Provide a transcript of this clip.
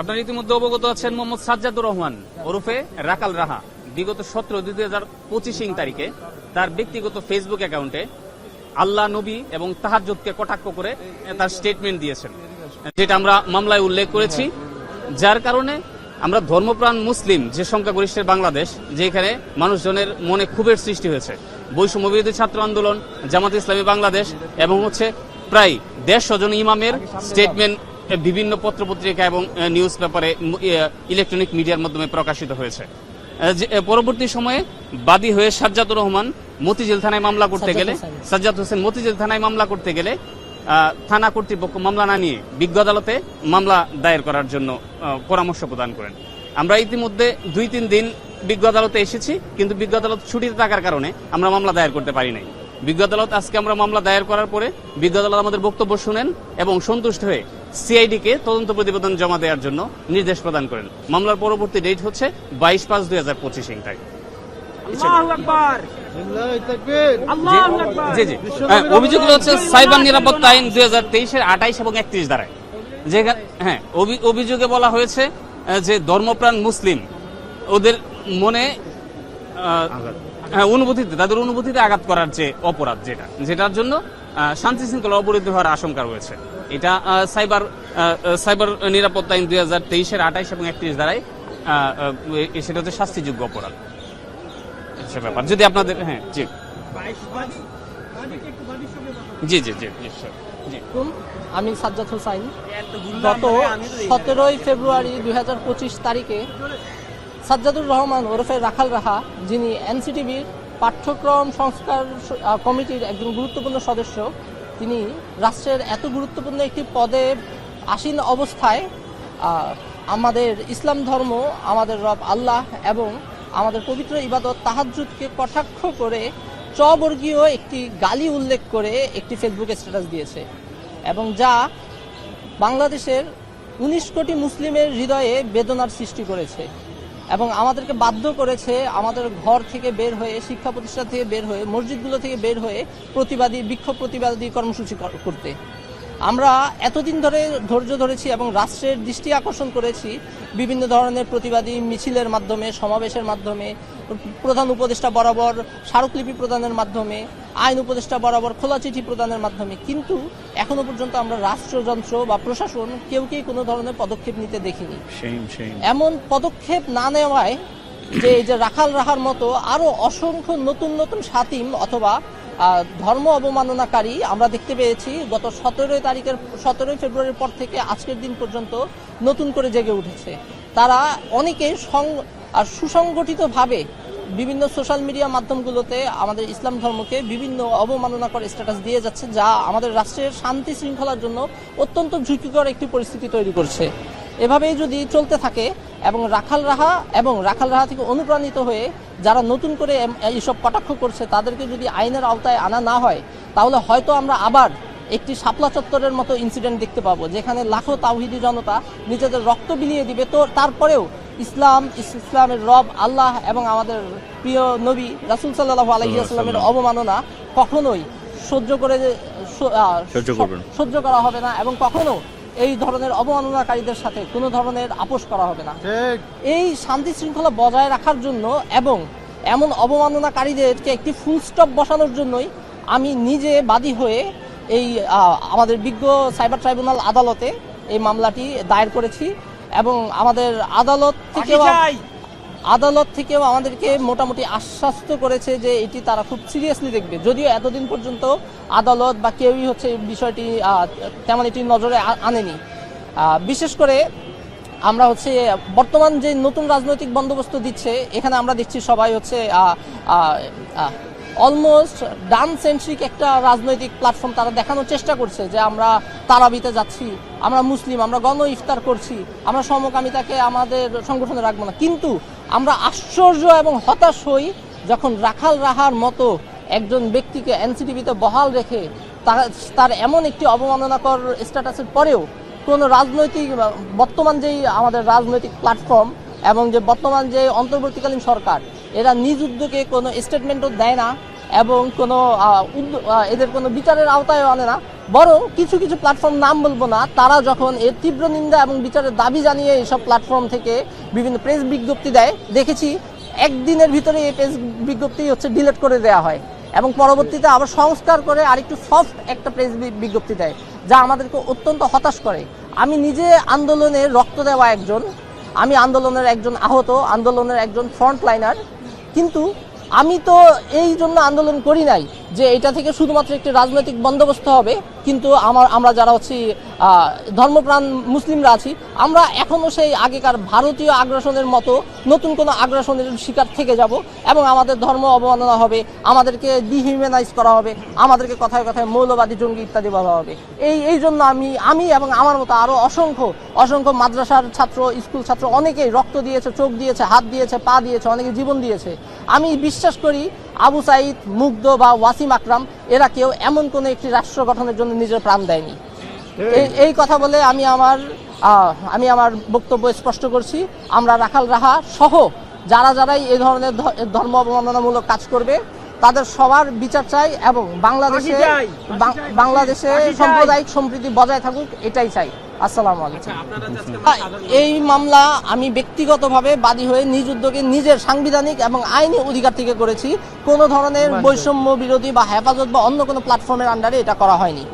আপনার ইতিমধ্যে অবগত আছেন মোহাম্মদ সাজ্জাদুর রহমান ওরফে রাকাল রাহা। বিগত সতেরো দুই হাজার পঁচিশ তারিখে তার ব্যক্তিগত ফেসবুক অ্যাকাউন্টে আল্লাহ নবী এবং তাহাজ্জুদকে কটাক্ষ করে তার স্টেটমেন্ট দিয়েছেন। যেটা আমরা মামলায় উল্লেখ করেছি। যার কারণে আমরা ধর্মপ্রাণ মুসলিম যে সংখ্যাগরিষ্ঠের বাংলাদেশ, যেখানে মানুষজনের মনে ক্ষোভের সৃষ্টি হয়েছে। বৈষম্য বিরোধী ছাত্র আন্দোলন, জামাত ইসলামী বাংলাদেশ এবং হচ্ছে প্রায় দেড়শো জন ইমামের স্টেটমেন্ট বিভিন্ন পত্রপত্রিকা এবং নিউজ পেপারে ইলেকট্রনিক মিডিয়ার মাধ্যমে প্রকাশিত হয়েছে। পরবর্তী সময়ে বাদী হয়ে সাজ্জাদুর রহমান মতিঝিল থানায় মামলা করতে গেলে সাজ্জাদ হোসেন মতিঝিল থানায় মামলা করতে গেলে থানা কর্তৃপক্ষ মামলা না নিয়ে বিজ্ঞ আদালতে মামলা দায়ের করার জন্য পরামর্শ প্রদান করেন। আমরা ইতিমধ্যে দুই তিন দিন বিজ্ঞ আদালতে এসেছি কিন্তু বিজ্ঞ আদালত ছুটিতে থাকার কারণে আমরা মামলা দায়ের করতে পারি নাই। বিজ্ঞ আদালত আজকে আমরা মামলা দায়ের করার পরে বিজ্ঞ আদালত আমাদের বক্তব্য শুনেন এবং সন্তুষ্ট হয়ে সিআইডি কে তদন্ত প্রতিবেদন জমা দেওয়ার জন্য নির্দেশ প্রদান করেন। মামলার পরবর্তী ডেট হচ্ছে বাইশ পাঁচ দুই হাজার পঁচিশ তারিখ আল্লাহু আকবার। আল্লাহু আকবার। জি জি। হ্যাঁ, অভিযোগগুলো হচ্ছে সাইবার নিরাপত্তা আইন দুই হাজার তেইশের আঠাইশ এবং একত্রিশ ধারায়। যেখানে হ্যাঁ অভি- অভিযোগে বলা হয়েছে যে ধর্মপ্রাণ মুসলিম ওদের মনে অনুভূতিতে তাদের অনুভূতিতে আঘাত করার যে অপরাধ যেটা যেটার জন্য শান্তি শৃঙ্খলা অবরুদ্ধ হওয়ার আশঙ্কা রয়েছে। এটা সাইবার সাইবার নিরাপত্তা আইন দুই হাজার তেইশের আঠাইশ এবং একত্রিশ আহ, সেটা হচ্ছে শাস্তিযোগ্য অপরাধ। সে ব্যাপার। যদি আপনাদের হ্যাঁ জি। জি জি জি জি। আমি সাজ্জাদ হোসাইন। গত সতেরোই ফেব্রুয়ারি দুই হাজার পঁচিশ তারিখে সাজ্জাদুর রহমান ওরফে রাখাল রাহা, যিনি এনসিটিভির পাঠ্যক্রম সংস্কার কমিটির একজন গুরুত্বপূর্ণ সদস্য, তিনি রাষ্ট্রের এত গুরুত্বপূর্ণ একটি পদে আসীন অবস্থায় আমাদের ইসলাম ধর্ম, আমাদের রব আল্লাহ এবং আমাদের পবিত্র ইবাদত তাহাজ্জুদকে কটাক্ষ করে চবর্গীয় একটি গালি উল্লেখ করে একটি ফেসবুকে স্ট্যাটাস দিয়েছে এবং যা বাংলাদেশের উনিশ কোটি মুসলিমের হৃদয়ে বেদনার সৃষ্টি করেছে। এবং আমাদেরকে বাধ্য করেছে আমাদের ঘর থেকে বের হয়ে, শিক্ষা প্রতিষ্ঠান থেকে বের হয়ে, মসজিদগুলো থেকে বের হয়ে প্রতিবাদী, বিক্ষোভ প্রতিবাদী কর্মসূচি করতে। আমরা এতদিন ধরে ধৈর্য ধরেছি এবং রাষ্ট্রের দৃষ্টি আকর্ষণ করেছি বিভিন্ন ধরনের প্রতিবাদী মিছিলের মাধ্যমে সমাবেশের মাধ্যমে প্রধান উপদেষ্টা বরাবর স্মারকলিপি প্রদানের মাধ্যমে আইন উপদেষ্টা বরাবর খোলা চিঠি প্রদানের মাধ্যমে। কিন্তু এখনও পর্যন্ত আমরা রাষ্ট্রযন্ত্র বা প্রশাসন কেউকেই কোনো ধরনের পদক্ষেপ নিতে দেখিনি। এমন পদক্ষেপ না নেওয়ায় যে এই যে রাখাল রাহার মতো আরও অসংখ্য নতুন নতুন সাতিম অথবা ধর্ম অবমাননাকারী আমরা দেখতে পেয়েছি গত সতেরোই তারিখের, সতেরোই ফেব্রুয়ারির পর থেকে আজকের দিন পর্যন্ত নতুন করে জেগে উঠেছে। তারা অনেকে সুসংগঠিতভাবে বিভিন্ন সোশ্যাল মিডিয়া মাধ্যমগুলোতে আমাদের ইসলাম ধর্মকে বিভিন্ন অবমাননা করে স্ট্যাটাস দিয়ে যাচ্ছে, যা আমাদের রাষ্ট্রের শান্তি শৃঙ্খলার জন্য অত্যন্ত ঝুঁকিকর একটি পরিস্থিতি তৈরি করছে। এভাবেই যদি চলতে থাকে এবং রাখাল রাহা এবং রাখাল রাহা থেকে অনুপ্রাণিত হয়ে যারা নতুন করে এইসব কটাক্ষ করছে তাদেরকে যদি আইনের আওতায় আনা না হয় তাহলে হয়তো আমরা আবার একটি শাপলা চত্বরের মতো ইনসিডেন্ট দেখতে পাবো যেখানে লাখো তাওহিদি জনতা নিজেদের রক্ত বিলিয়ে দিবে। তো তারপরেও ইসলাম ইসলামের রব আল্লাহ এবং আমাদের প্রিয় নবী রাসুল সাল্লাহ আলহিহাস্লামের অবমাননা কখনোই সহ্য করে সহ্য করা হবে না এবং কখনো এই ধরনের অবমাননাকারীদের সাথে কোনো ধরনের আপোষ করা হবে না। এই শান্তি শৃঙ্খলা বজায় রাখার জন্য এবং এমন অবমাননাকারীদেরকে একটি ফুল স্টপ বসানোর জন্যই আমি নিজে বাদী হয়ে এই আমাদের বিজ্ঞ সাইবার ট্রাইব্যুনাল আদালতে এই মামলাটি দায়ের করেছি এবং আমাদের আদালত থেকেও চাই আদালত থেকেও আমাদেরকে মোটামুটি আশ্বাস্ত করেছে যে এটি তারা খুব সিরিয়াসলি দেখবে। যদিও এতদিন পর্যন্ত আদালত বা কেউই হচ্ছে বিষয়টি তেমন এটি নজরে আনেনি। বিশেষ করে আমরা হচ্ছে বর্তমান যে নতুন রাজনৈতিক বন্দোবস্ত দিচ্ছে, এখানে আমরা দেখছি সবাই হচ্ছে অলমোস্ট ডান সেন্ট্রিক একটা রাজনৈতিক প্ল্যাটফর্ম তারা দেখানোর চেষ্টা করছে যে আমরা তারাবিতে যাচ্ছি, আমরা মুসলিম, আমরা গণ ইফতার করছি, আমরা সমকামিতাকে আমাদের সংগঠনে রাখব না। কিন্তু আমরা আশ্চর্য এবং হতাশ হই যখন রাখাল রাহার মতো একজন ব্যক্তিকে এনসিটিভিতে বহাল রেখে তার- এমন একটি অবমাননাকর স্ট্যাটাসের পরেও কোনো রাজনৈতিক, বর্তমান যেই আমাদের রাজনৈতিক প্ল্যাটফর্ম এবং যে বর্তমান যে অন্তর্বর্তীকালীন সরকার, এরা নিজ উদ্যোগে কোনো স্টেটমেন্টও দেয় না। এবং কোনো এদের কোনো বিচারের আওতায় আনে না। বরং কিছু কিছু প্ল্যাটফর্ম নাম বলব না, তারা যখন এর তীব্র নিন্দা এবং বিচারের দাবি জানিয়ে এইসব প্ল্যাটফর্ম থেকে বিভিন্ন প্রেস বিজ্ঞপ্তি দেয়, দেখেছি একদিনের ভিতরে এই প্রেস বিজ্ঞপ্তি হচ্ছে ডিলিট করে দেওয়া হয় এবং পরবর্তীতে আবার সংস্কার করে আরেকটু সফট একটা প্রেস বিজ্ঞপ্তি দেয়, যা আমাদেরকে অত্যন্ত হতাশ করে। আমি নিজে আন্দোলনে রক্ত দেওয়া একজন, আমি আন্দোলনের একজন আহত, আন্দোলনের একজন ফ্রন্ট লাইনার কিন্তু আমি তো এই জন্য আন্দোলন করি নাই। যে এটা থেকে শুধুমাত্র একটি রাজনৈতিক বন্দোবস্ত হবে, কিন্তু আমার আমরা যারা হচ্ছি ধর্মপ্রাণ মুসলিমরা আছি, আমরা এখনও সেই আগেকার ভারতীয় আগ্রাসনের মতো নতুন কোনো আগ্রাসনের শিকার থেকে যাব এবং আমাদের ধর্ম অবমাননা হবে, আমাদেরকে ডিহিউম্যানাইজ করা হবে, আমাদেরকে কথায় কথায় মৌলবাদী জঙ্গি ইত্যাদি বলা হবে। এই এই জন্য আমি আমি এবং আমার মতো আরও অসংখ্য অসংখ্য মাদ্রাসার ছাত্র, স্কুল ছাত্র অনেকেই রক্ত দিয়েছে, চোখ দিয়েছে, হাত দিয়েছে, পা দিয়েছে, অনেকে জীবন দিয়েছে। আমি বিশ্বাস করি আবু সাইদ মুগ্ধ বা ওয়াসিম আকরাম এরা কেউ এমন কোনো একটি রাষ্ট্র গঠনের জন্য নিজের প্রাণ দেয়নি। এই এই কথা বলে আমি আমার আমি আমার বক্তব্য স্পষ্ট করছি। আমরা রাখাল রাহা সহ যারা যারাই এই ধরনের ধর্ম অবমাননামূলক কাজ করবে তাদের সবার বিচার চাই এবং বাংলাদেশে বাংলাদেশে সাম্প্রদায়িক সম্প্রীতি বজায় থাকুক এটাই চাই। আসসালামু আলাইকুম। আপনারা যে আজকে আ- এই মামলা আমি ব্যক্তিগতভাবে বাদী হয়ে নিজ উদ্যোগে নিজের সাংবিধানিক এবং আইনি অধিকার থেকে করেছি। কোনো ধরনের বৈষম্য বিরোধী বা হেফাজত বা অন্য কোনো প্ল্যাটফর্মের আন্ডারে এটা করা হয়নি।